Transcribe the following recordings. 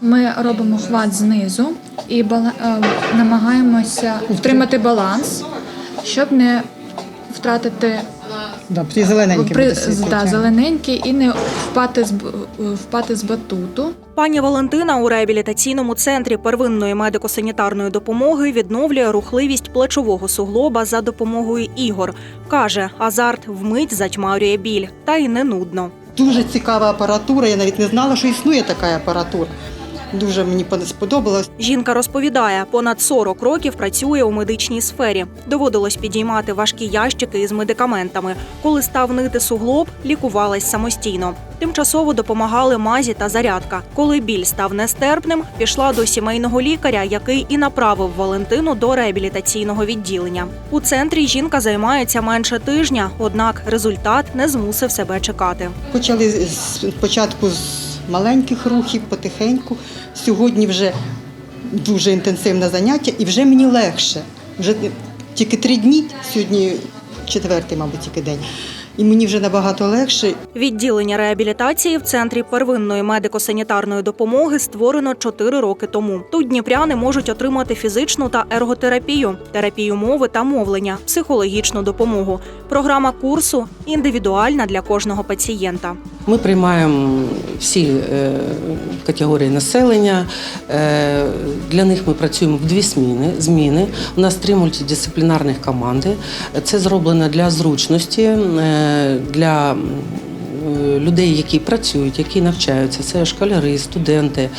Ми робимо хват знизу і бала- е, намагаємося втримати баланс, щоб не втратити Да, ті зелененькі при, да, зелененький і не впати з, впати з батуту. Пані Валентина у реабілітаційному центрі первинної медико-санітарної допомоги відновлює рухливість плечового суглоба за допомогою ігор. Каже, азарт вмить затьмарює біль, та й не нудно. Дуже цікава апаратура. Я навіть не знала, що існує така апаратура. Дуже мені сподобалось. Жінка розповідає, понад 40 років працює у медичній сфері. Доводилось підіймати важкі ящики із медикаментами. Коли став нити суглоб, лікувалась самостійно. Тимчасово допомагали мазі та зарядка. Коли біль став нестерпним, пішла до сімейного лікаря, який і направив Валентину до реабілітаційного відділення. У центрі жінка займається менше тижня, однак результат не змусив себе чекати. Почали спочатку з маленьких рухів, потихеньку. Сьогодні вже дуже інтенсивне заняття і вже мені легше. Вже тільки три дні, сьогодні четвертий, мабуть, тільки день. І мені вже набагато легше. Відділення реабілітації в центрі первинної медико-санітарної допомоги створено 4 роки тому. Тут дніпряни можуть отримати фізичну та ерготерапію, терапію мови та мовлення, психологічну допомогу. Програма курсу індивідуальна для кожного пацієнта. Ми приймаємо всі е, категорії населення. Е, Для них ми працюємо в дві зміни. зміни. У нас три мультидисциплінарних команди. Це зроблено для зручності, е, для людей, які працюють, які навчаються. Це школяри, студенти.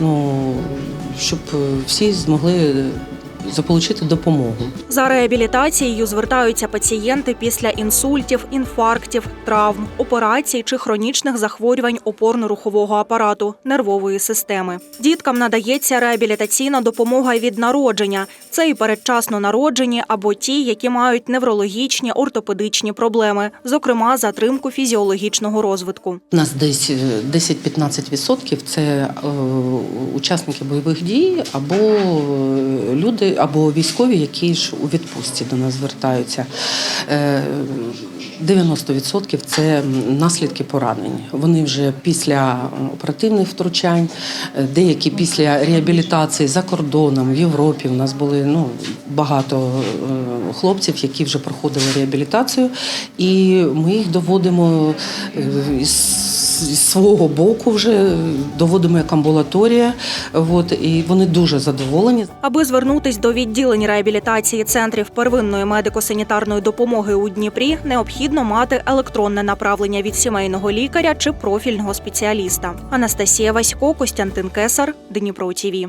Ну, щоб всі змогли заполучити допомогу. За реабілітацією звертаються пацієнти після інсультів, інфарктів, травм, операцій чи хронічних захворювань опорно-рухового апарату, нервової системи. Діткам надається реабілітаційна допомога від народження. Це і передчасно народжені або ті, які мають неврологічні ортопедичні проблеми, зокрема затримку фізіологічного розвитку. У нас десь е, 10-15% це е, учасники бойових дій або е, люди, або військові, які ж у відпустці до нас звертаються. Е, 90% це наслідки поранень. Вони вже після оперативних втручань, е, деякі після реабілітації за кордоном, в Європі. У нас були ну, багато е, хлопців, які вже проходили реабілітацію, і ми їх доводимо е, із з свого боку вже доводимо як амбулаторія. От, і вони дуже задоволені. Аби звернутись до відділень реабілітації центрів первинної медико-санітарної допомоги у Дніпрі, необхідно мати електронне направлення від сімейного лікаря чи профільного спеціаліста. Анастасія Васько, Костянтин Кесар, Дніпро ТІВІ.